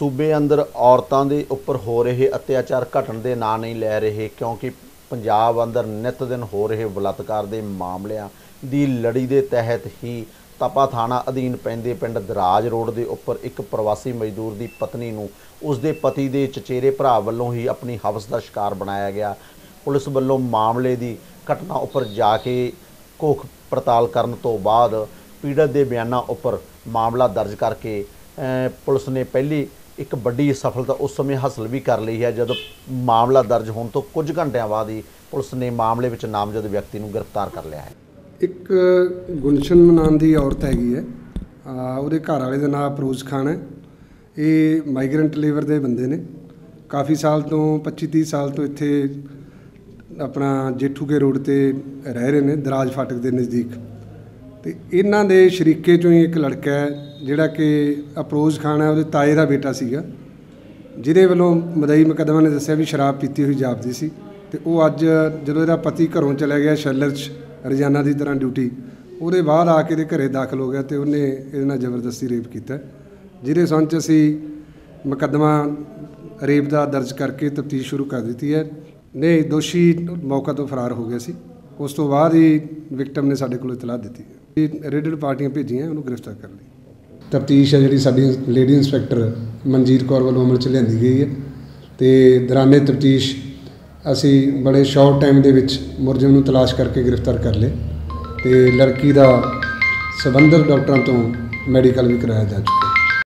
ਸੂਬੇ ਅੰਦਰ ਔਰਤਾਂ ਦੇ ਉੱਪਰ ਹੋ ਰਹੇ ਅਤਿਆਚਾਰ ਘਟਣ ਦੇ ਨਾਂ ਨਹੀਂ ਲੈ ਰਹੇ ਕਿਉਂਕਿ ਪੰਜਾਬ ਅੰਦਰ ਨਿਤ ਦਿਨ ਹੋ ਰਹੇ ਬਲਾਤਕਾਰ ਦੇ ਮਾਮਲਿਆਂ ਦੀ ਲੜੀ ਦੇ ਤਹਿਤ ਹੀ ਤਪਾ ਥਾਣਾ ਅਧੀਨ ਪੈਂਦੇ ਪਿੰਡ ਦਰਾਜ ਰੋਡ ਦੇ ਉੱਪਰ ਇੱਕ ਪ੍ਰਵਾਸੀ ਮਜ਼ਦੂਰ ਦੀ ਪਤਨੀ ਨੂੰ ਉਸ ਦੇ ਪਤੀ ਦੇ ਚਚੇਰੇ ਭਰਾ ਵੱਲੋਂ ਹੀ ਆਪਣੀ ਹਵਸ ਦਾ ਸ਼ਿਕਾਰ ਬਣਾਇਆ ਗਿਆ। ਪੁਲਿਸ ਵੱਲੋਂ ਮਾਮਲੇ ਦੀ ਘਟਨਾ ਉੱਪਰ ਜਾ ਕੇ ਕੋਖ ਪੜਤਾਲ ਕਰਨ ਤੋਂ ਬਾਅਦ ਪੀੜਤ ਦੇ ਬਿਆਨਾਂ ਉੱਪਰ ਮਾਮਲਾ ਦਰਜ ਕਰਕੇ ਪੁਲਿਸ ਨੇ ਪਹਿਲੀ ਇੱਕ ਵੱਡੀ ਸਫਲਤਾ ਉਸ ਸਮੇਂ ਹਾਸਲ ਵੀ ਕਰ ਲਈ ਹੈ, ਜਦੋਂ ਮਾਮਲਾ ਦਰਜ ਹੋਣ ਤੋਂ ਕੁਝ ਘੰਟਿਆਂ ਬਾਅਦ ਹੀ ਪੁਲਿਸ ਨੇ ਮਾਮਲੇ ਵਿੱਚ ਨਾਮਜ਼ਦ ਵਿਅਕਤੀ ਨੂੰ ਗ੍ਰਿਫਤਾਰ ਕਰ ਲਿਆ ਹੈ। ਇੱਕ ਗੁਲਸ਼ਨ ਨਾਮ ਦੀ ਔਰਤ ਹੈਗੀ ਹੈ। ਉਹਦੇ ਘਰ ਵਾਲੇ ਦਾ ਨਾਮ ਅਫਰੋਜ਼ ਖਾਨ ਹੈ। ਇਹ ਮਾਈਗ੍ਰੈਂਟ ਲੇਬਰ ਦੇ ਬੰਦੇ ਨੇ। ਕਾਫੀ ਸਾਲ ਤੋਂ 25 30 ਸਾਲ ਤੋਂ ਇੱਥੇ ਆਪਣਾ ਜੇਠੂਕੇ ਰੋਡ ਤੇ ਰਹਿ ਰਹੇ ਨੇ, ਦਰਾਜ ਫਾਟਕ ਦੇ ਨਜ਼ਦੀਕ। ਤੇ ਇਹਨਾਂ ਦੇ ਸ਼ਰੀਕੇ ਚੋਂ ਹੀ ਇੱਕ ਲੜਕਾ ਹੈ, ਜਿਹੜਾ ਕਿ ਅਫਰੋਜ਼ ਖਾਨ ਹੈ, ਉਹਦੇ ਤਾਏ ਦਾ ਬੇਟਾ ਸੀਗਾ, ਜਿਹਦੇ ਵੱਲੋਂ ਮਦਈ ਮੁਕੱਦਮਾ ਨੇ ਦੱਸਿਆ ਵੀ ਸ਼ਰਾਬ ਪੀਤੀ ਹੋਈ ਜਾਪਦੀ ਸੀ ਤੇ ਉਹ ਅੱਜ ਜਦੋਂ ਇਹਦਾ ਪਤੀ ਘਰੋਂ ਚਲਾ ਗਿਆ ਸ਼ੈਲਰ 'ਚ ਰੋਜ਼ਾਨਾ ਦੀ ਤਰ੍ਹਾਂ ਡਿਊਟੀ, ਉਹਦੇ ਬਾਅਦ ਆ ਕੇ ਇਹਦੇ ਘਰੇ ਦਾਖਲ ਹੋ ਗਿਆ ਤੇ ਉਹਨੇ ਇਹਦੇ ਨਾਲ ਜ਼ਬਰਦਸਤੀ ਰੇਪ ਕੀਤਾ। ਜਿਹਦੇ ਸੰਬੰਧ 'ਚ ਅਸੀਂ ਮੁਕੱਦਮਾ ਰੇਪ ਦਾ ਦਰਜ ਕਰਕੇ ਤਫਤੀਸ਼ ਸ਼ੁਰੂ ਕਰ ਦਿੱਤੀ ਹੈ। ਨੇ ਦੋਸ਼ੀ ਮੌਕਾ ਤੋਂ ਫਰਾਰ ਹੋ ਗਿਆ ਸੀ। ਉਸ ਤੋਂ ਬਾਅਦ ਹੀ ਵਿਕਟਮ ਨੇ ਸਾਡੇ ਕੋਲ ਇਤਲਾਹ ਦਿੱਤੀ। ਰੇਡਡ ਪਾਰਟੀਆਂ ਭੇਜੀਆਂ, ਉਹਨੂੰ ਗ੍ਰਿਫਤਾਰ ਕਰ ਲਈ ਤਫਤੀਸ਼ ਹੈ ਜਿਹੜੀ ਸਾਡੀ ਲੇਡੀ ਇੰਸਪੈਕਟਰ ਮਨਜੀਤ ਕੌਰ ਵੱਲੋਂ ਅਮਲ ਚ ਲਿਆਂਦੀ ਗਈ ਹੈ ਤੇ ਦੌਰਾਨੇ ਤਫਤੀਸ਼ ਅਸੀਂ ਬੜੇ ਸ਼ਾਰਟ ਟਾਈਮ ਦੇ ਵਿੱਚ ਮੁਲਜ਼ਮ ਨੂੰ ਤਲਾਸ਼ ਕਰਕੇ ਗ੍ਰਿਫਤਾਰ ਕਰ ਲਏ ਤੇ ਲੜਕੀ ਦਾ ਸਬੰਧਤ ਡਾਕਟਰਾਂ ਤੋਂ ਮੈਡੀਕਲ ਵੀ ਕਰਾਇਆ ਜਾ ਚੁੱਕਾ